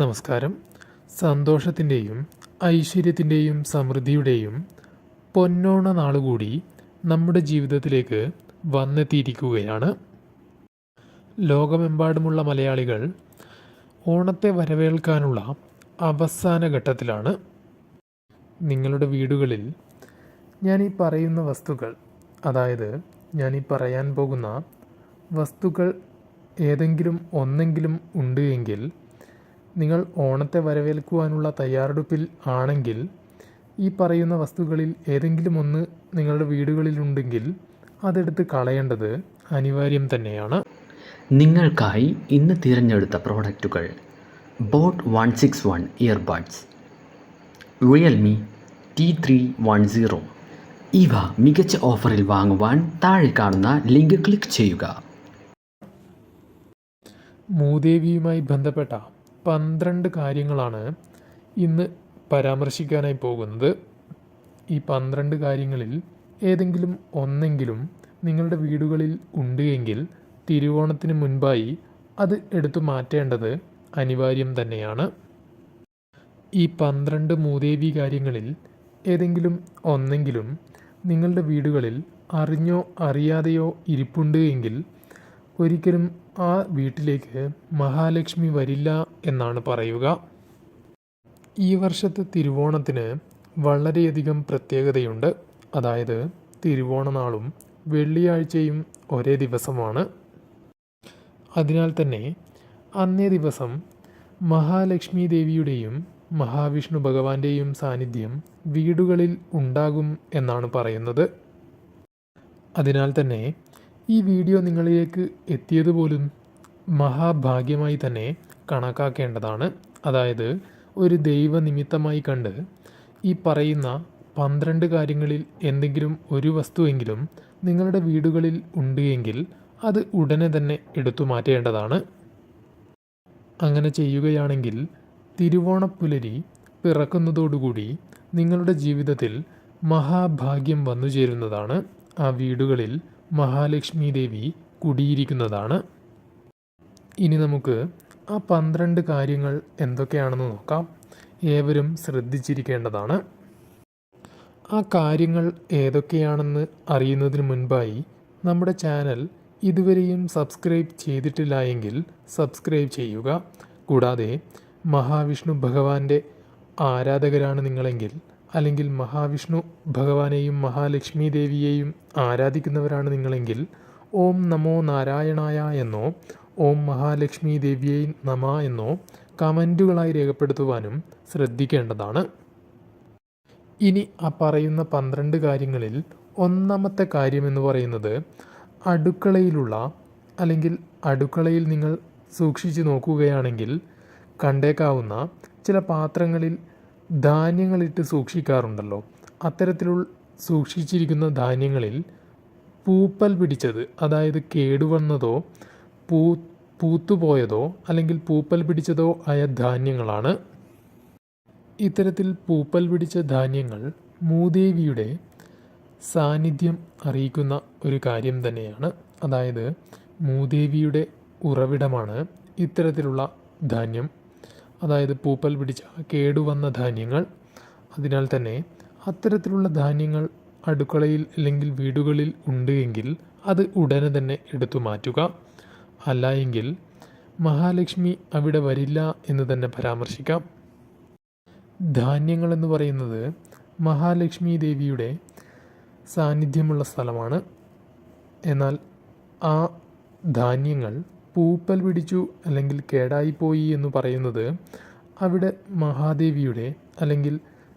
നമസ്കാരം. സന്തോഷത്തിന്റെയും ഐശ്വര്യത്തിന്റെയും സമൃദ്ധിയുടെയും പൊന്നോണ നാളുകൂടി നമ്മുടെ ജീവിതത്തിലേക്ക് വന്നെത്തിയിരിക്കുകയാണ്. ലോകമെമ്പാടുമുള്ള മലയാളികൾ ഓണത്തെ വരവേൽക്കാനുള്ള അവസാന ഘട്ടത്തിലാണ്. നിങ്ങളുടെ വീടുകളിൽ ഞാൻ ഈ പറയുന്ന വസ്തുക്കൾ അതായത് ഞാൻ ഈ പറയാൻ പോകുന്ന വസ്തുക്കൾ ഏതെങ്കിലും ഒന്നെങ്കിലും ഉണ്ട് എങ്കിൽ നിങ്ങൾ ഓണത്തെ വരവേൽക്കുവാനുള്ള തയ്യാറെടുപ്പിൽ ആണെങ്കിൽ ഈ പറയുന്ന വസ്തുക്കളിൽ ഏതെങ്കിലും ഒന്ന് നിങ്ങളുടെ വീടുകളിലുണ്ടെങ്കിൽ അതെടുത്ത് കളയേണ്ടത് അനിവാര്യം തന്നെയാണ്. നിങ്ങൾക്കായി ഇന്ന് തിരഞ്ഞെടുത്ത പ്രോഡക്റ്റുകൾ boAt one six one earbuds Realme T three one zero. ഇവ മികച്ച ഓഫറിൽ വാങ്ങുവാൻ താഴെ കാണുന്ന ലിങ്ക് ക്ലിക്ക് ചെയ്യുക. മൂദേവിയുമായി ബന്ധപ്പെട്ട പന്ത്രണ്ട് കാര്യങ്ങളാണ് ഇന്ന് പരാമർശിക്കാനായി പോകുന്നത്. ഈ പന്ത്രണ്ട് കാര്യങ്ങളിൽ ഏതെങ്കിലും ഒന്നെങ്കിലും നിങ്ങളുടെ വീടുകളിൽ ഉണ്ട് എങ്കിൽ തിരുവോണത്തിന് മുൻപായി അത് എടുത്തു മാറ്റേണ്ടത് അനിവാര്യം തന്നെയാണ്. ഈ പന്ത്രണ്ട് മൂദേവി കാര്യങ്ങളിൽ ഏതെങ്കിലും ഒന്നെങ്കിലും നിങ്ങളുടെ വീടുകളിൽ അറിഞ്ഞോ അറിയാതെയോ ഇരിപ്പുണ്ട് എങ്കിൽ ഒരിക്കലും ആ വീട്ടിലേക്ക് മഹാലക്ഷ്മി വരില്ല എന്നാണ് പറയുക. ഈ വർഷത്തെ തിരുവോണത്തിന് വളരെയധികം പ്രത്യേകതയുണ്ട്. അതായത് തിരുവോണനാളും വെള്ളിയാഴ്ചയും ഒരേ ദിവസമാണ്. അതിനാൽ തന്നെ അന്നേ ദിവസം മഹാലക്ഷ്മി ദേവിയുടെയും മഹാവിഷ്ണു ഭഗവാന്റെയും സാന്നിധ്യം വീടുകളിൽ ഉണ്ടാകും എന്നാണ് പറയുന്നത്. അതിനാൽ തന്നെ ഈ വീഡിയോ നിങ്ങളിലേക്ക് എത്തിയതുപോലും മഹാഭാഗ്യമായി തന്നെ കണക്കാക്കേണ്ടതാണ്. അതായത് ഒരു ദൈവനിമിത്തമായി കണ്ട് ഈ പറയുന്ന പന്ത്രണ്ട് കാര്യങ്ങളിൽ എന്തെങ്കിലും ഒരു വസ്തുവെങ്കിലും നിങ്ങളുടെ വീടുകളിൽ ഉണ്ട് എങ്കിൽ അത് ഉടനെ തന്നെ എടുത്തു മാറ്റേണ്ടതാണ്. അങ്ങനെ ചെയ്യുകയാണെങ്കിൽ തിരുവോണപ്പുലരി പിറക്കുന്നതോടുകൂടി നിങ്ങളുടെ ജീവിതത്തിൽ മഹാഭാഗ്യം വന്നു ചേരുന്നതാണ് ആ വീടുകളിൽ മഹാലക്ഷ്മി ദേവി കുടിയിരിക്കുന്നതാണ്. ഇനി നമുക്ക് ആ പന്ത്രണ്ട് കാര്യങ്ങൾ എന്തൊക്കെയാണെന്ന് നോക്കാം. ഏവരും ശ്രദ്ധിച്ചിരിക്കേണ്ടതാണ്. ആ കാര്യങ്ങൾ ഏതൊക്കെയാണെന്ന് അറിയുന്നതിന് മുൻപായി നമ്മുടെ ചാനൽ ഇതുവരെയും സബ്സ്ക്രൈബ് ചെയ്തിട്ടില്ല എങ്കിൽ സബ്സ്ക്രൈബ് ചെയ്യുക. കൂടാതെ മഹാവിഷ്ണു ഭഗവാന്റെ ആരാധകരാണ് നിങ്ങളെങ്കിൽ അല്ലെങ്കിൽ മഹാവിഷ്ണു ഭഗവാനെയും മഹാലക്ഷ്മി ദേവിയെയും ആരാധിക്കുന്നവരാണ് നിങ്ങളെങ്കിൽ ഓം നമോ നാരായണായ എന്നോ ഓം മഹാലക്ഷ്മി ദേവിയെ നമ എന്നോ കമന്റുകളായി രേഖപ്പെടുത്തുവാനും ശ്രദ്ധിക്കേണ്ടതാണ്. ഇനി ആ പറയുന്ന പന്ത്രണ്ട് കാര്യങ്ങളിൽ ഒന്നാമത്തെ കാര്യമെന്ന് പറയുന്നത് അടുക്കളയിലുള്ള അല്ലെങ്കിൽ അടുക്കളയിൽ നിങ്ങൾ സൂക്ഷിച്ചു നോക്കുകയാണെങ്കിൽ കണ്ടേക്കാവുന്ന ചില പാത്രങ്ങളിൽ ധാന്യങ്ങളിട്ട് സൂക്ഷിക്കാറുണ്ടല്ലോ. അത്തരത്തിലുള്ള സൂക്ഷിച്ചിരിക്കുന്ന ധാന്യങ്ങളിൽ പൂപ്പൽ പിടിച്ചത് അതായത് കേടുവന്നതോ പൂ പൂത്തുപോയതോ അല്ലെങ്കിൽ പൂപ്പൽ പിടിച്ചതോ ആയ ധാന്യങ്ങളാണ്. ഇത്തരത്തിൽ പൂപ്പൽ പിടിച്ച ധാന്യങ്ങൾ മൂദേവിയുടെ സാന്നിധ്യം അറിയിക്കുന്ന ഒരു കാര്യം തന്നെയാണ്. അതായത് മൂദേവിയുടെ ഉറവിടമാണ് ഇത്തരത്തിലുള്ള ധാന്യം. അതായത് പൂപ്പൽ പിടിച്ച കേടുവന്ന ധാന്യങ്ങൾ. അതിനാൽ തന്നെ അത്തരത്തിലുള്ള ധാന്യങ്ങൾ അടുക്കളയിൽ അല്ലെങ്കിൽ വീടുകളിൽ ഉണ്ട് എങ്കിൽ അത് ഉടനെ തന്നെ എടുത്തു മാറ്റുക. അല്ല എങ്കിൽ മഹാലക്ഷ്മി അവിടെ വരില്ല എന്ന് തന്നെ പരാമർശിക്കാം. ധാന്യങ്ങൾ എന്ന് പറയുന്നത് മഹാലക്ഷ്മി ദേവിയുടെ സാന്നിധ്യമുള്ള സ്ഥലമാണ്. എന്നാൽ ആ ധാന്യങ്ങൾ പൂപ്പൽ പിടിച്ചു അല്ലെങ്കിൽ കേടായിപ്പോയി എന്ന് പറയുന്നത് അവിടെ മഹാദേവിയുടെ അല്ലെങ്കിൽ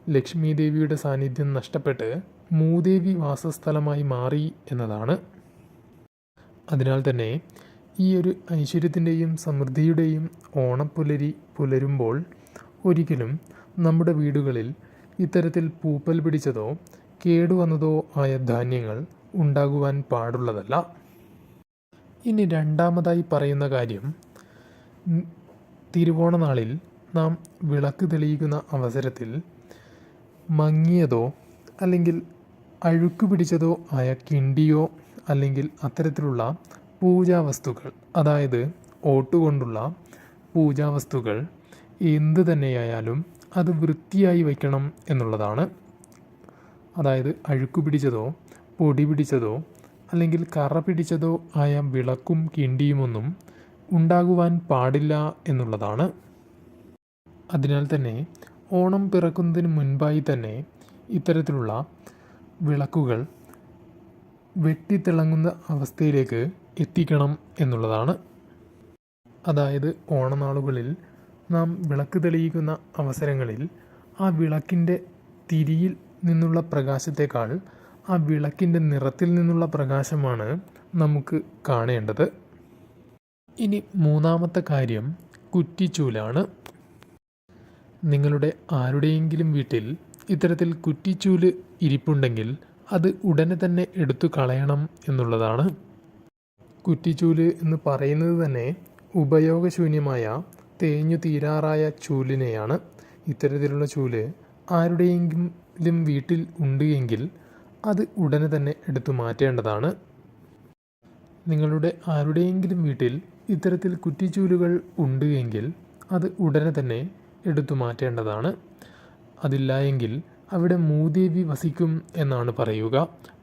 ലക്ഷ്മി ദേവിയുടെ സാന്നിധ്യം നഷ്ടപ്പെട്ട് മൂദേവി വാസസ്ഥലമായി മാറി എന്നതാണ്. അതിനാൽ തന്നെ ഈ ഒരു ഐശ്വര്യത്തിന്റെയും സമൃദ്ധിയുടെയും ഓണപ്പുലരി പുലരുമ്പോൾ ഒരിക്കലും നമ്മുടെ വീടുകളിൽ ഇത്തരത്തിൽ പൂപ്പൽ പിടിച്ചതോ കേടുവന്നതോ ആയ ധാന്യങ്ങൾ ഉണ്ടാകുവാൻ പാടുള്ളതല്ല. ഇനി രണ്ടാമതായി പറയുന്ന കാര്യം തിരുവോണനാളിൽ തിരുവോണ നാളിൽ നാം വിളക്ക് തെളിയിക്കുന്ന അവസരത്തിൽ മങ്ങിയതോ അല്ലെങ്കിൽ അഴുക്ക് പിടിച്ചതോ ആയ കിണ്ടിയോ അല്ലെങ്കിൽ അത്തരത്തിലുള്ള പൂജാവസ്തുക്കൾ അതായത് ഓട്ടുകൊണ്ടുള്ള പൂജാവസ്തുക്കൾ എന്ത് തന്നെയായാലും അത് വൃത്തിയായി വയ്ക്കണം എന്നുള്ളതാണ്. അതായത് അഴുക്ക് പിടിച്ചതോ പൊടി പിടിച്ചതോ അല്ലെങ്കിൽ കറ പിടിച്ചതോ ആയ വിളക്കും കിണ്ടിയുമൊന്നും ഉണ്ടാകുവാൻ പാടില്ല എന്നുള്ളതാണ്. അതിനാൽ തന്നെ ഓണം പിറക്കുന്നതിന് മുൻപായി തന്നെ ഇത്തരത്തിലുള്ള വിളക്കുകൾ വെട്ടിത്തിളങ്ങുന്ന അവസ്ഥയിലേക്ക് എത്തിക്കണം എന്നുള്ളതാണ്. അതായത് ഓണനാളുകളിൽ നാം വിളക്ക് തെളിയിക്കുന്ന അവസരങ്ങളിൽ ആ വിളക്കിന്റെ തിരിയിൽ നിന്നുള്ള പ്രകാശത്തേക്കാൾ ആ വിളക്കിന്റെ നിറത്തിൽ നിന്നുള്ള പ്രകാശമാണ് നമുക്ക് കാണേണ്ടത്. ഇനി മൂന്നാമത്തെ കാര്യം കുറ്റിച്ചൂലാണ്. നിങ്ങളുടെ ആരുടെയെങ്കിലും വീട്ടിൽ ഇത്തരത്തിൽ കുറ്റിച്ചൂൽ ഇരിപ്പുണ്ടെങ്കിൽ അത് ഉടനെ തന്നെ എടുത്തു കളയണം എന്നുള്ളതാണ്. കുറ്റിച്ചൂൽ എന്ന് പറയുന്നത് തന്നെ ഉപയോഗശൂന്യമായ തേഞ്ഞു തീരാറായ ചൂലിനെയാണ്. ഇത്തരത്തിലുള്ള ചൂൽ ആരുടെയെങ്കിലും വീട്ടിൽ ഉണ്ട് എങ്കിൽ അത് ഉടനെ തന്നെ എടുത്തു മാറ്റേണ്ടതാണ്. നിങ്ങളുടെ ആരുടെയെങ്കിലും വീട്ടിൽ ഇത്തരത്തിൽ കുറ്റിച്ചൂലുകൾ ഉണ്ട് എങ്കിൽ അത് ഉടനെ തന്നെ എടുത്തു മാറ്റേണ്ടതാണ്. അതില്ല എങ്കിൽ അവിടെ മൂദേവി വസിക്കും എന്നാണ് പറയുക.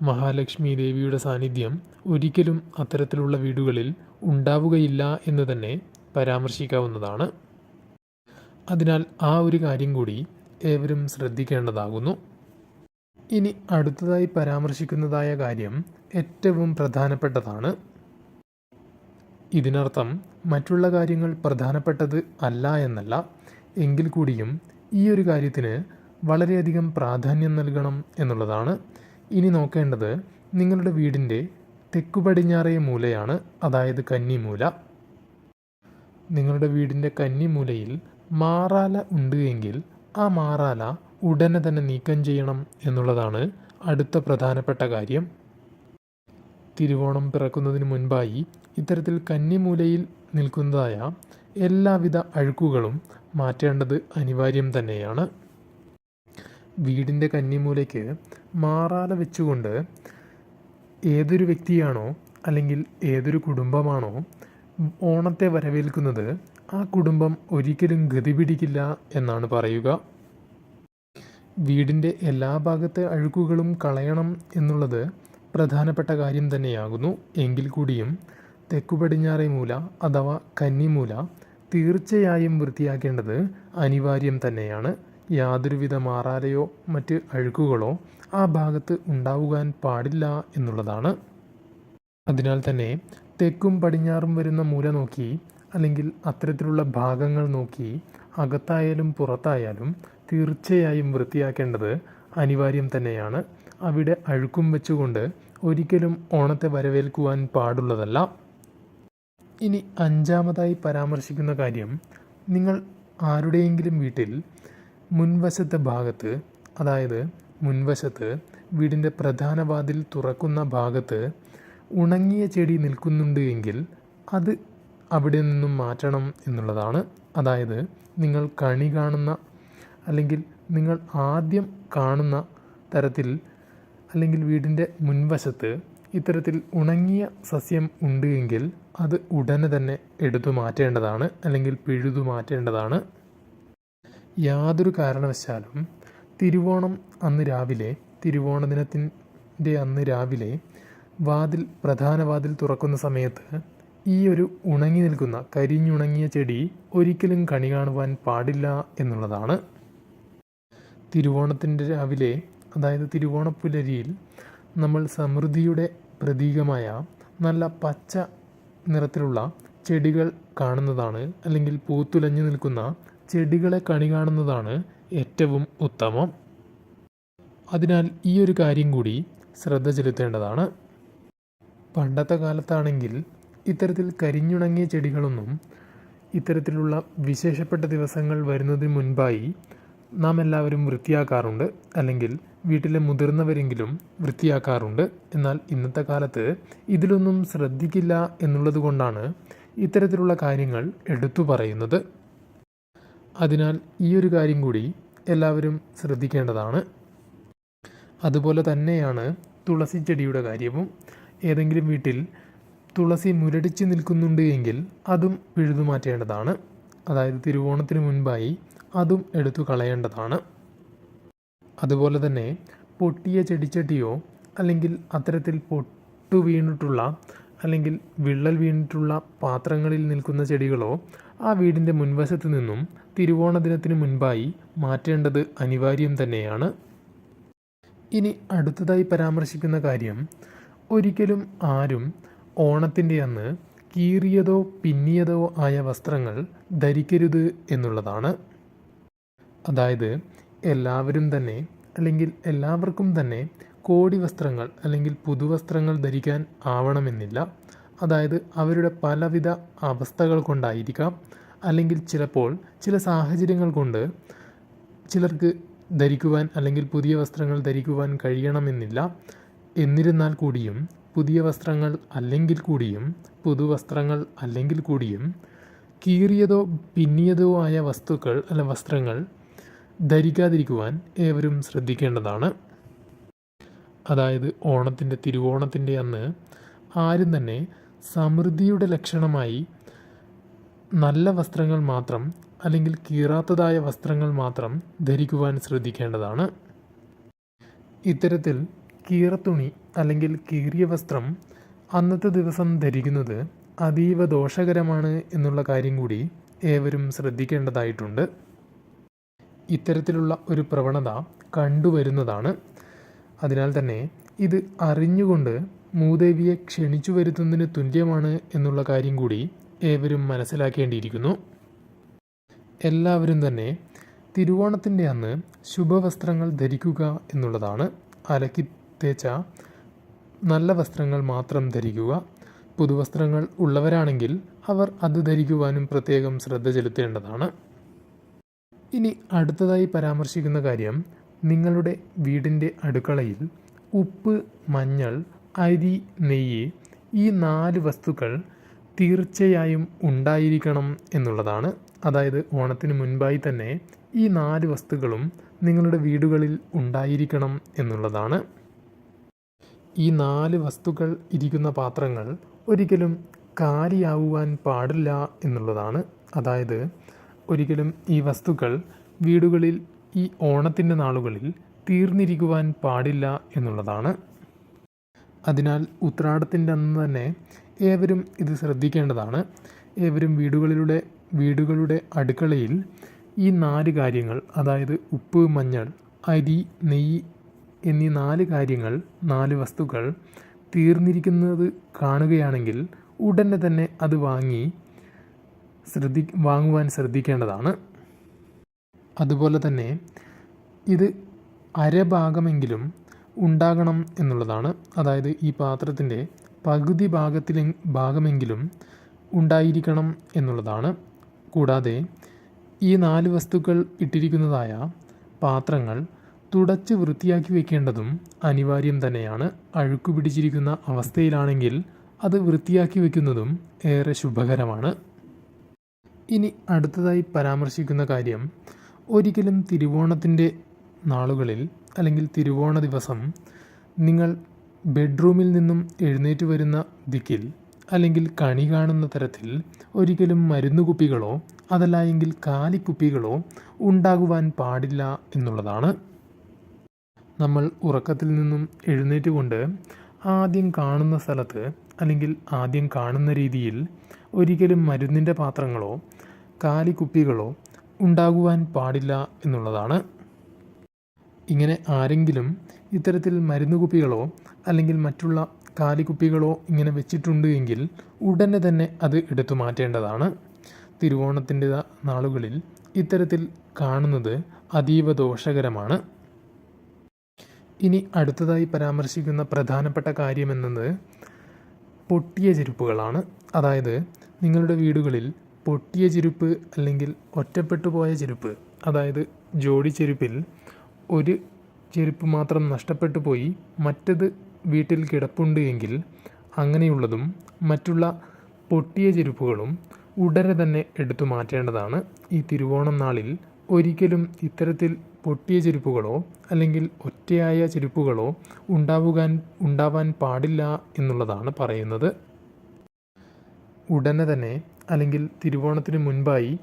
മഹാലക്ഷ്മി ദേവിയുടെ സാന്നിധ്യം ഒരിക്കലും അത്തരത്തിലുള്ള വീടുകളിൽ ഉണ്ടാവുകയില്ല എന്ന് തന്നെ പരാമർശിക്കാവുന്നതാണ്. അതിനാൽ ആ ഒരു കാര്യം കൂടി ഏവരും ശ്രദ്ധിക്കേണ്ടതാകുന്നു. ഇനി അടുത്തതായി പരാമർശിക്കുന്നതായ കാര്യം ഏറ്റവും പ്രധാനപ്പെട്ടതാണ്. ഇതിനർത്ഥം മറ്റുള്ള കാര്യങ്ങൾ പ്രധാനപ്പെട്ടത് അല്ല എന്നല്ല. എങ്കിൽ കൂടിയും ഈ ഒരു കാര്യത്തിന് വളരെയധികം പ്രാധാന്യം നൽകണം എന്നുള്ളതാണ്. ഇനി നോക്കേണ്ടത് നിങ്ങളുടെ വീടിന്റെ തെക്കു പടിഞ്ഞാറേ മൂലയാണ് അതായത് കന്നിമൂല. നിങ്ങളുടെ വീടിന്റെ കന്നിമൂലയിൽ മാറാല ഉണ്ട് എങ്കിൽ ആ മാറാല ഉടനെ തന്നെ നീക്കം ചെയ്യണം എന്നുള്ളതാണ് അടുത്ത പ്രധാനപ്പെട്ട കാര്യം. തിരുവോണം പിറക്കുന്നതിന് മുൻപായി ഇത്തരത്തിൽ കന്നിമൂലയിൽ നിൽക്കുന്നതായ എല്ലാവിധ അഴുക്കുകളും മാറ്റേണ്ടത് അനിവാര്യം തന്നെയാണ്. വീടിന്റെ കന്നിമൂലയ്ക്ക് മാറാല വെച്ചുകൊണ്ട് ഏതൊരു വ്യക്തിയാണോ അല്ലെങ്കിൽ ഏതൊരു കുടുംബമാണോ ഓണത്തെ വരവേൽക്കുന്നത് ആ കുടുംബം ഒരിക്കലും ഗതി പിടിക്കില്ല എന്നാണ് പറയുക. വീടിന്റെ എല്ലാ ഭാഗത്തെ അഴുക്കുകളും കളയണം എന്നുള്ളത് പ്രധാനപ്പെട്ട കാര്യം തന്നെയാകുന്നു. എങ്കിൽ കൂടിയും തെക്കു പടിഞ്ഞാറേ മൂല അഥവാ കന്നിമൂല തീർച്ചയായും വൃത്തിയാക്കേണ്ടത് അനിവാര്യം തന്നെയാണ്. യാതൊരുവിധ മാറാലയോ മറ്റ് അഴുക്കുകളോ ആ ഭാഗത്ത് ഉണ്ടാവുവാൻ പാടില്ല എന്നുള്ളതാണ്. അതിനാൽ തന്നെ തെക്കും പടിഞ്ഞാറും വരുന്ന മൂല നോക്കി അല്ലെങ്കിൽ അത്തരത്തിലുള്ള ഭാഗങ്ങൾ നോക്കി അകത്തായാലും പുറത്തായാലും തീർച്ചയായും വൃത്തിയാക്കേണ്ടത് അനിവാര്യം തന്നെയാണ്. അവിടെ അഴുക്കും വെച്ചുകൊണ്ട് ഒരിക്കലും ഓണത്തെ വരവേൽക്കുവാൻ പാടുള്ളതല്ല. ഇനി അഞ്ചാമതായി പരാമർശിക്കുന്ന കാര്യം നിങ്ങൾ ആരുടെയെങ്കിലും വീട്ടിൽ മുൻവശത്തെ ഭാഗത്ത് അതായത് മുൻവശത്ത് വീടിന്റെ പ്രധാന വാതിൽ തുറക്കുന്ന ഭാഗത്ത് ഉണങ്ങിയ ചെടി നിൽക്കുന്നുണ്ട് എങ്കിൽ അത് അവിടെ നിന്നും മാറ്റണം എന്നുള്ളതാണ്. അതായത് നിങ്ങൾ കണി കാണുന്ന അല്ലെങ്കിൽ നിങ്ങൾ ആദ്യം കാണുന്ന തരത്തിൽ അല്ലെങ്കിൽ വീടിന്റെ മുൻവശത്ത് ഇത്തരത്തിൽ ഉണങ്ങിയ സസ്യം ഉണ്ട് എങ്കിൽ അത് ഉടനെ തന്നെ എടുത്തു മാറ്റേണ്ടതാണ് അല്ലെങ്കിൽ പിഴുതു മാറ്റേണ്ടതാണ്. യാതൊരു കാരണവശാലും തിരുവോണം അന്ന് രാവിലെ തിരുവോണ ദിനത്തിന്റെ അന്ന് രാവിലെ വാതിൽ പ്രധാന വാതിൽ തുറക്കുന്ന സമയത്ത് ഈ ഒരു ഉണങ്ങി നിൽക്കുന്ന കരിഞ്ഞുണങ്ങിയ ചെടി ഒരിക്കലും കണി കാണുവാൻ പാടില്ല എന്നുള്ളതാണ്. തിരുവോണത്തിന്റെ രാവിലെ അതായത് തിരുവോണപ്പുലരിയിൽ നമ്മൾ സമൃദ്ധിയുടെ പ്രതീകമായ നല്ല പച്ച നിറത്തിലുള്ള ചെടികൾ കാണുന്നതാണ് അല്ലെങ്കിൽ പൂത്തുലഞ്ഞു നിൽക്കുന്ന ചെടികളെ കണി കാണുന്നതാണ് ഏറ്റവും ഉത്തമം. അതിനാൽ ഈ ഒരു കാര്യം കൂടി ശ്രദ്ധ ചെലുത്തേണ്ടതാണ്. പണ്ടത്തെ കാലത്താണെങ്കിൽ ഇത്തരത്തിൽ കരിഞ്ഞുണങ്ങിയ ചെടികളൊന്നും ഇത്തരത്തിലുള്ള വിശേഷപ്പെട്ട ദിവസങ്ങൾ വരുന്നതിന് മുൻപായി നാം എല്ലാവരും വൃത്തിയാക്കാറുണ്ട്. അല്ലെങ്കിൽ വീട്ടിലെ മുതിർന്നവരെങ്കിലും വൃത്തിയാക്കാറുണ്ട്. എന്നാൽ ഇന്നത്തെ കാലത്ത് ഇതിലൊന്നും ശ്രദ്ധിക്കില്ല എന്നുള്ളത് കൊണ്ടാണ് ഇത്തരത്തിലുള്ള കാര്യങ്ങൾ എടുത്തു പറയുന്നത്. അതിനാൽ ഈ ഒരു കാര്യം കൂടി എല്ലാവരും ശ്രദ്ധിക്കേണ്ടതാണ്. അതുപോലെ തന്നെയാണ് തുളസി ചെടിയുടെ കാര്യവും. ഏതെങ്കിലും വീട്ടിൽ തുളസി മുരടിച്ച് നിൽക്കുന്നുണ്ട് എങ്കിൽ അതും പിഴുതു മാറ്റേണ്ടതാണ്. അതായത് തിരുവോണത്തിന് മുൻപായി അതും എടുത്തു കളയേണ്ടതാണ്. അതുപോലെ തന്നെ പൊട്ടിയ ചെടിച്ചട്ടിയോ അല്ലെങ്കിൽ അത്തരത്തിൽ പൊട്ടു വീണിട്ടുള്ള അല്ലെങ്കിൽ വിള്ളൽ വീണിട്ടുള്ള പാത്രങ്ങളിൽ നിൽക്കുന്ന ചെടികളോ ആ വീടിന്റെ മുൻവശത്ത് നിന്നും തിരുവോണ ദിനത്തിന് മുൻപായി മാറ്റേണ്ടത് അനിവാര്യം തന്നെയാണ്. ഇനി അടുത്തതായി പരാമർശിക്കുന്ന കാര്യം ഒരിക്കലും ആരും ഓണത്തിന്റെ അന്ന് കീറിയതോ പിന്നിയതോ ആയ വസ്ത്രങ്ങൾ ധരിക്കരുത് എന്നുള്ളതാണ്. അതായത് എല്ലാവരും തന്നെ അല്ലെങ്കിൽ എല്ലാവർക്കും തന്നെ കോടി വസ്ത്രങ്ങൾ അല്ലെങ്കിൽ പുതുവസ്ത്രങ്ങൾ ധരിക്കാൻ ആവണമെന്നില്ല. അതായത് അവരുടെ പലവിധ അവസ്ഥകൾ കൊണ്ടായിരിക്കാം. അല്ലെങ്കിൽ ചിലപ്പോൾ ചില സാഹചര്യങ്ങൾ കൊണ്ട് ചിലർക്ക് ധരിക്കുവാൻ അല്ലെങ്കിൽ പുതിയ വസ്ത്രങ്ങൾ ധരിക്കുവാൻ കഴിയണമെന്നില്ല. എന്നിരുന്നാൽ കൂടിയും പുതിയ വസ്ത്രങ്ങൾ അല്ലെങ്കിൽ കൂടിയും പുതുവസ്ത്രങ്ങൾ അല്ലെങ്കിൽ കൂടിയും കീറിയതോ പിന്നിയതോ ആയ വസ്തുക്കൾ അല്ല വസ്ത്രങ്ങൾ ധരിക്കാതിരിക്കുവാൻ ഏവരും ശ്രദ്ധിക്കേണ്ടതാണ്. അതായത് ഓണത്തിന്റെ തിരുവോണത്തിന്റെ അന്ന് ആരും തന്നെ സമൃദ്ധിയുടെ ലക്ഷണമായി നല്ല വസ്ത്രങ്ങൾ മാത്രം അല്ലെങ്കിൽ കീറാത്തതായ വസ്ത്രങ്ങൾ മാത്രം ധരിക്കുവാൻ ശ്രദ്ധിക്കേണ്ടതാണ്. ഇത്തരത്തിൽ കീറത്തുണി അല്ലെങ്കിൽ കീറിയ വസ്ത്രം അന്നത്തെ ദിവസം ധരിക്കുന്നത് അതീവ ദോഷകരമാണ് എന്നുള്ള കാര്യം കൂടി ഏവരും ശ്രദ്ധിക്കേണ്ടതായിട്ടുണ്ട്. ഇത്തരത്തിലുള്ള ഒരു പ്രവണത കണ്ടുവരുന്നതാണ്. അതിനാൽ തന്നെ ഇത് അറിഞ്ഞുകൊണ്ട് മൂദേവിയെ ക്ഷണിച്ചു വരുത്തുന്നതിന് തുല്യമാണ് എന്നുള്ള കാര്യം കൂടി ഏവരും മനസ്സിലാക്കേണ്ടിയിരിക്കുന്നു. എല്ലാവരും തന്നെ തിരുവോണത്തിന്റെ അന്ന് ശുഭവസ്ത്രങ്ങൾ ധരിക്കുക എന്നുള്ളതാണ്. അലക്കി തേച്ച നല്ല വസ്ത്രങ്ങൾ മാത്രം ധരിക്കുക. പുതുവസ്ത്രങ്ങൾ ഉള്ളവരാണെങ്കിൽ അവർ അത് ധരിക്കുവാനും പ്രത്യേകം ശ്രദ്ധ ചെലുത്തേണ്ടതാണ്. ഇനി അടുത്തതായി പരാമർശിക്കുന്ന കാര്യം നിങ്ങളുടെ വീടിന്റെ അടുക്കളയിൽ ഉപ്പ് മഞ്ഞൾ അരി നെയ്യ് ഈ നാല് വസ്തുക്കൾ തീർച്ചയായും ഉണ്ടായിരിക്കണം എന്നുള്ളതാണ്. അതായത് ഓണത്തിന് മുൻപായി തന്നെ ഈ നാല് വസ്തുക്കളും നിങ്ങളുടെ വീടുകളിൽ ഉണ്ടായിരിക്കണം എന്നുള്ളതാണ്. ഈ നാല് വസ്തുക്കൾ ഇരിക്കുന്ന പാത്രങ്ങൾ ഒരിക്കലും കാലിയാവുവാൻ പാടില്ല എന്നുള്ളതാണ്. അതായത് ഒരിക്കലും ഈ വസ്തുക്കൾ വീടുകളിൽ ഈ ഓണത്തിന്റെ നാളുകളിൽ തീർന്നിരിക്കുവാൻ പാടില്ല എന്നുള്ളതാണ്. അതിനാൽ ഉത്രാടത്തിന്റെ അന്ന് തന്നെ ഏവരും ഇത് ശ്രദ്ധിക്കേണ്ടതാണ്. ഏവരും വീടുകളിലൂടെ വീടുകളുടെ അടുക്കളയിൽ ഈ നാല് കാര്യങ്ങൾ അതായത് ഉപ്പ് മഞ്ഞൾ അരി നെയ്യ് എന്നീ നാല് കാര്യങ്ങൾ നാല് വസ്തുക്കൾ തീർന്നിരിക്കുന്നത് കാണുകയാണെങ്കിൽ ഉടനെ തന്നെ അത് വാങ്ങി ശ്രദ്ധി വാങ്ങുവാൻ ശ്രദ്ധിക്കേണ്ടതാണ്. അതുപോലെ തന്നെ ഇത് അരഭാഗമെങ്കിലും ഉണ്ടാകണം എന്നുള്ളതാണ്. അതായത് ഈ പാത്രത്തിന്റെ പകുതി ഭാഗത്തിലെ ഭാഗമെങ്കിലും ഉണ്ടായിരിക്കണം എന്നുള്ളതാണ്. കൂടാതെ ഈ നാല് വസ്തുക്കൾ ഇട്ടിരിക്കുന്നതായ പാത്രങ്ങൾ തുടച്ച് വൃത്തിയാക്കി വെക്കേണ്ടതും അനിവാര്യം തന്നെയാണ്. അഴുക്കു പിടിച്ചിരിക്കുന്ന അവസ്ഥയിലാണെങ്കിൽ അത് വൃത്തിയാക്കി വെക്കുന്നതും ഏറെ ശുഭകരമാണ്. ഇനി അടുത്തതായി പരാമർശിക്കുന്ന കാര്യം ഒരിക്കലും തിരുവോണത്തിന്റെ നാളുകളിൽ അല്ലെങ്കിൽ തിരുവോണ ദിവസം നിങ്ങൾ ബെഡ്റൂമിൽ നിന്നും എഴുന്നേറ്റ് വരുന്ന ദിക്കിൽ അല്ലെങ്കിൽ കണി കാണുന്ന തരത്തിൽ ഒരിക്കലും മരുന്നുകുപ്പികളോ അതല്ല എങ്കിൽ കാലിക്കുപ്പികളോ ഉണ്ടാകുവാൻ പാടില്ല എന്നുള്ളതാണ്. നമ്മൾ ഉറക്കത്തിൽ നിന്നും എഴുന്നേറ്റ് കൊണ്ട് ആദ്യം കാണുന്ന സ്ഥലത്ത് അല്ലെങ്കിൽ ആദ്യം കാണുന്ന രീതിയിൽ ഒരിക്കലും മരുന്നിന്റെ പാത്രങ്ങളോ കാലിക്കുപ്പികളോ ഉണ്ടാകുവാൻ പാടില്ല എന്നുള്ളതാണ്. ഇങ്ങനെ ആരെങ്കിലും ഇത്തരത്തിൽ മരുന്ന് കുപ്പികളോ അല്ലെങ്കിൽ മറ്റുള്ള കാലിക്കുപ്പികളോ ഇങ്ങനെ വെച്ചിട്ടുണ്ട് എങ്കിൽ ഉടനെ തന്നെ അത് എടുത്തു മാറ്റേണ്ടതാണ്. തിരുവോണത്തിന്റെ നാളുകളിൽ ഇത്തരത്തിൽ കാണുന്നത് അതീവ ദോഷകരമാണ്. ഇനി അടുത്തതായി പരാമർശിക്കുന്ന പ്രധാനപ്പെട്ട കാര്യമെന്നത് പൊട്ടിയ ചെരുപ്പുകളാണ്. അതായത് നിങ്ങളുടെ വീടുകളിൽ പൊട്ടിയ ചെരുപ്പ് അല്ലെങ്കിൽ ഒറ്റപ്പെട്ടു പോയ ചെരുപ്പ് അതായത് ജോഡി ചെരുപ്പിൽ ഒരു ചെരുപ്പ് മാത്രം നഷ്ടപ്പെട്ടു പോയി മറ്റത് വീട്ടിൽ കിടപ്പുണ്ട് എങ്കിൽ അങ്ങനെയുള്ളതും മറ്റുള്ള പൊട്ടിയ ചെരുപ്പുകളും ഉടനെ തന്നെ എടുത്തു മാറ്റേണ്ടതാണ്. ഈ തിരുവോണം നാളിൽ ഒരിക്കലും ഇത്തരത്തിൽ പൊട്ടിയ ചെരുപ്പുകളോ അല്ലെങ്കിൽ ഒറ്റയായ ചെരുപ്പുകളോ ഉണ്ടാവുകാൻ ഉണ്ടാവാൻ പാടില്ല എന്നുള്ളതാണ് പറയുന്നത്. ഉടനെ തന്നെ അല്ലെങ്കിൽ തിരുവോണത്തിന് മുൻപായി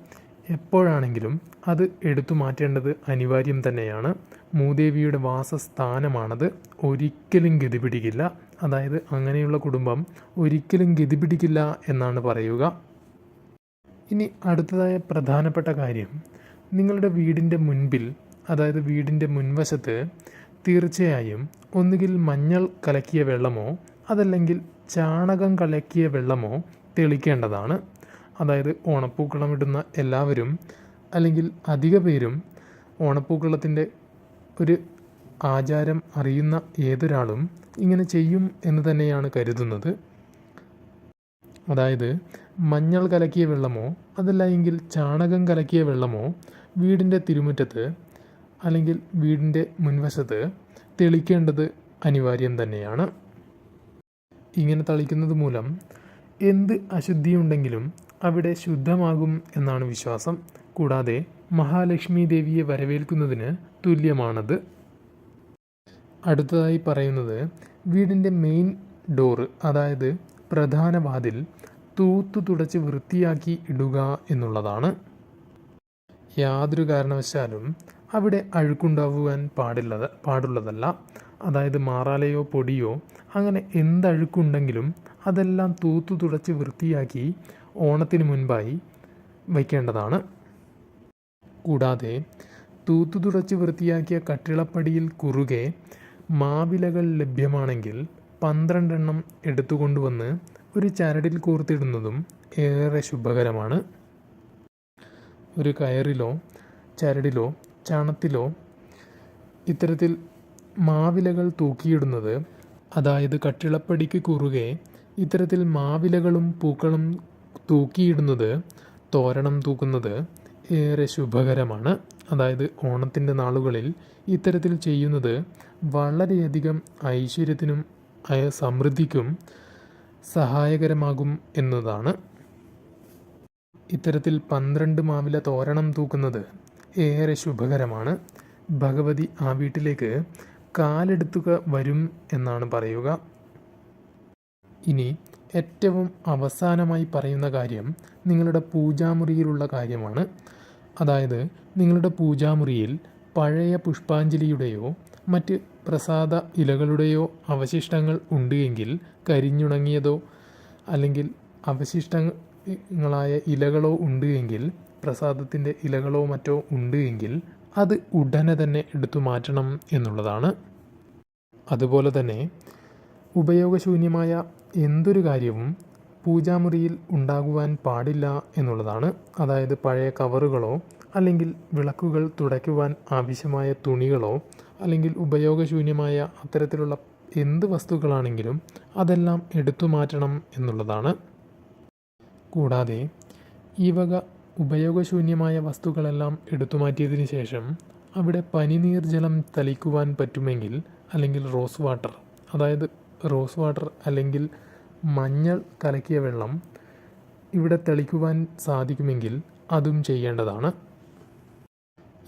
എപ്പോഴാണെങ്കിലും അത് എടുത്തു മാറ്റേണ്ടത് അനിവാര്യം തന്നെയാണ്. മൂദേവിയുടെ വാസസ്ഥാനമാണത്. ഒരിക്കലും ഗതിപിടിക്കില്ല. അതായത് അങ്ങനെയുള്ള കുടുംബം ഒരിക്കലും ഗതിപിടിക്കില്ല എന്നാണ് പറയുക. ഇനി അടുത്തതായ പ്രധാനപ്പെട്ട കാര്യം. നിങ്ങളുടെ വീടിന്റെ മുൻപിൽ അതായത് വീടിന്റെ മുൻവശത്ത് തീർച്ചയായും ഒന്നുകിൽ മഞ്ഞൾ കലക്കിയ വെള്ളമോ അതല്ലെങ്കിൽ ചാണകം കലക്കിയ വെള്ളമോ തെളിക്കേണ്ടതാണ്. അതായത് ഓണപ്പൂക്കളം ഇടുന്ന എല്ലാവരും അല്ലെങ്കിൽ അധിക പേരും ഓണപ്പൂക്കളത്തിന്റെ ഒരു ആചാരം അറിയുന്ന ഏതൊരാളും ഇങ്ങനെ ചെയ്യും എന്ന് തന്നെയാണ് കരുതുന്നത്. അതായത് മഞ്ഞൾ കലക്കിയ വെള്ളമോ അതല്ല എങ്കിൽ ചാണകം കലക്കിയ വെള്ളമോ വീടിന്റെ തിരുമുറ്റത്ത് അല്ലെങ്കിൽ വീടിന്റെ മുൻവശത്ത് തെളിക്കേണ്ടത് അനിവാര്യം തന്നെയാണ്. ഇങ്ങനെ തളിക്കുന്നത് മൂലം എന്ത് അശുദ്ധിയുണ്ടെങ്കിലും അവിടെ ശുദ്ധമാകും എന്നാണ് വിശ്വാസം. കൂടാതെ മഹാലക്ഷ്മി ദേവിയെ വരവേൽക്കുന്നതിന് തുല്യമാണത്. അടുത്തതായി പറയുന്നത് വീടിന്റെ മെയിൻ ഡോറ് അതായത് പ്രധാന വാതിൽ തൂത്തു തുടച്ച് വൃത്തിയാക്കി ഇടുക എന്നുള്ളതാണ്. യാതൊരു കാരണവശാലും അവിടെ അഴുക്കുണ്ടാവുവാൻ പാടില്ലത് പാടുള്ളതല്ല. അതായത് മാറാലയോ പൊടിയോ അങ്ങനെ എന്തഴുക്കുണ്ടെങ്കിലും അതെല്ലാം തൂത്തു തുടച്ച് വൃത്തിയാക്കി ഓണത്തിന് മുൻപായി വയ്ക്കേണ്ടതാണ്. കൂടാതെ തൂത്തു തുടച്ച് വൃത്തിയാക്കിയ കട്ടിളപ്പടിയിൽ കുറുകെ മാവിലകൾ ലഭ്യമാണെങ്കിൽ പന്ത്രണ്ടെണ്ണം എടുത്തുകൊണ്ടുവന്ന് ഒരു ചരടിൽ കോർത്തിടുന്നതും ഏറെ ശുഭകരമാണ്. ഒരു കയറിലോ ചരടിലോ ചണത്തിലോ ഇത്തരത്തിൽ മാവിലകൾ തൂക്കിയിടുന്നത് അതായത് കട്ടിളപ്പടിക്ക് കുറുകെ ഇത്തരത്തിൽ മാവിലകളും പൂക്കളും തൂക്കിയിടുന്നത് തോരണം തൂക്കുന്നത് ഏറെ ശുഭകരമാണ്. അതായത് ഓണത്തിന്റെ നാളുകളിൽ ഇത്തരത്തിൽ ചെയ്യുന്നത് വളരെയധികം ഐശ്വര്യത്തിനും സമൃദ്ധിക്കും സഹായകരമാകും എന്നതാണ്. ഇത്തരത്തിൽ പന്ത്രണ്ട് മാവില തോരണം തൂക്കുന്നത് ഏറെ ശുഭകരമാണ്. ഭഗവതി ആ വീട്ടിലേക്ക് കാലെടുത്തുക വരും എന്നാണ് പറയുക. ഇനി ഏറ്റവും അവസാനമായി പറയുന്ന കാര്യം നിങ്ങളുടെ പൂജാമുറിയിലുള്ള കാര്യമാണ്. അതായത് നിങ്ങളുടെ പൂജാമുറിയിൽ പഴയ പുഷ്പാഞ്ജലിയുടെയോ മറ്റ് പ്രസാദ ഇലകളുടെയോ അവശിഷ്ടങ്ങൾ ഉണ്ടെങ്കിൽ കരിഞ്ഞുണങ്ങിയതോ അല്ലെങ്കിൽ അവശിഷ്ടങ്ങളായ ഇലകളോ ഉണ്ട് എങ്കിൽ പ്രസാദത്തിന്റെ ഇലകളോ മറ്റോ ഉണ്ട് എങ്കിൽ അത് ഉടനെ തന്നെ എടുത്തു മാറ്റണം എന്നുള്ളതാണ്. അതുപോലെ തന്നെ ഉപയോഗശൂന്യമായ എന്തൊരു കാര്യവും പൂജാമുറിയിൽ ഉണ്ടാകുവാൻ പാടില്ല എന്നുള്ളതാണ്. അതായത് പഴയ കവറുകളോ അല്ലെങ്കിൽ വിളക്കുകൾ തുടയ്ക്കുവാൻ ആവശ്യമായ തുണികളോ അല്ലെങ്കിൽ ഉപയോഗശൂന്യമായ അത്തരത്തിലുള്ള എന്ത് വസ്തുക്കളാണെങ്കിലും അതെല്ലാം എടുത്തു മാറ്റണം എന്നുള്ളതാണ്. കൂടാതെ ഈ വക ഉപയോഗശൂന്യമായ വസ്തുക്കളെല്ലാം എടുത്തു മാറ്റിയതിന് ശേഷം അവിടെ പനിനീർജലം തളിക്കുവാൻ പറ്റുമെങ്കിൽ അല്ലെങ്കിൽ റോസ് വാട്ടർ അതായത് റോസ് വാട്ടർ അല്ലെങ്കിൽ മഞ്ഞൾ കലക്കിയ വെള്ളം ഇവിടെ തെളിക്കുവാൻ സാധിക്കുമെങ്കിൽ അതും ചെയ്യേണ്ടതാണ്.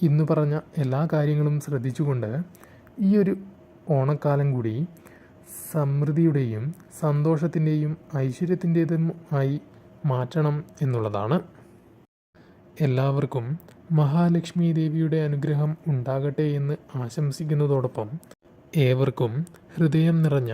ഇന്ന് പറഞ്ഞ എല്ലാ കാര്യങ്ങളും ശ്രദ്ധിച്ചുകൊണ്ട് ഈ ഒരു ഓണക്കാലം കൂടി സമൃദ്ധിയുടെയും സന്തോഷത്തിന്റെയും ഐശ്വര്യത്തിന്റെതും ആയി മാറ്റണം എന്നുള്ളതാണ്. എല്ലാവർക്കും മഹാലക്ഷ്മി ദേവിയുടെ അനുഗ്രഹം ഉണ്ടാകട്ടെ എന്ന് ആശംസിക്കുന്നതോടൊപ്പം ഏവർക്കും ഹൃദയം നിറഞ്ഞ